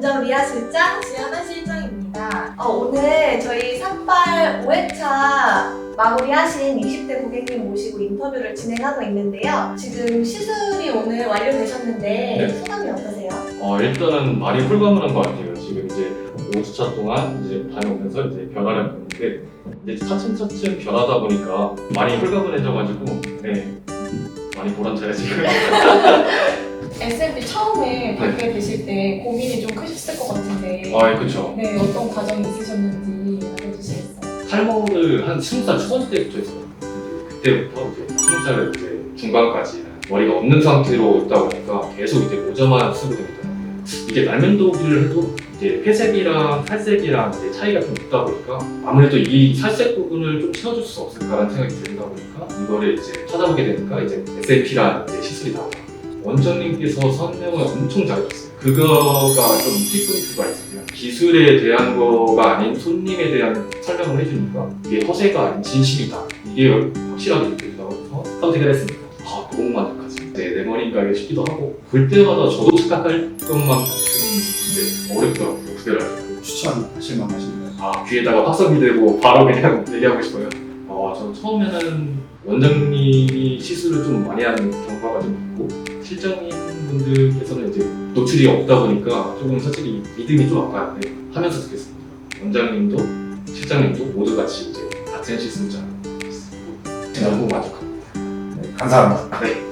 본점 리아 실장, 지연아 실장입니다. 어, 오늘 저희 삭발 5회차 마무리하신 20대 고객님 모시고 인터뷰를 진행하고 있는데요. 지금 시술이 오늘 완료되셨는데 네. 소감이 어떠세요? 어, 일단은 많이 홀가분한 것 같아요. 지금 이제 5주차 동안 이제 다녀오면서 이제 변화를 보는데 이제 차츰차츰 변하다 보니까 많이 홀가분해져가지고 네 많이 보람차요 지금. SMP 처음에 받게 되실 때 고민이 좀 크셨을 것 같은데 아, 그렇죠. 네, 어떤 과정이 있으셨는지 알려주시겠어요? 탈모를 한 20살 초반 때부터 했어요. 그때부터 이제 20살 이제 중반까지 머리가 없는 상태로 있다 보니까 계속 이제 모자만 쓰고 다니더라고요. 이게 날면도기를 해도 이제 회색이랑 살색이랑 이제 차이가 좀 있다 보니까 아무래도 이 살색 부분을 좀 채워줄 수 없을까라는 생각이 들다 보니까 이거를 이제 찾아보게 되니까 이제 SAP라는 이제 시술이 나와요. 원장님께서 설명을 엄청 잘해줬어요. 그거가 좀 키포인트가 있어요. 기술에 대한 거가 아닌 손님에 대한 설명을 해주니까 이게 허세가 아닌 진심이다. 이게 확실하게 해서 선택을 했습니다. 아, 너무 만족하지. 네, 내 머리인가 싶기도 하고 볼 때마다 저도 착각할 것만큼 이제 어렵더라고요. 구별을. 추천하실 만하신가요? 아, 귀에다가 확성기 대고 바로 그냥 얘기하고 싶어요. 어, 저 처음에는 원장님이 시술을 좀 많이 하는 경우가 좀 분들께서는 이제 노출이 없다 보니까 조금 솔직히 믿음이 좀 아까운데 하면서 듣겠습니다. 원장님도 실장님도 모두 같이 이제 같은 시술자 너무 만족합니다. 네, 감사합니다. 네.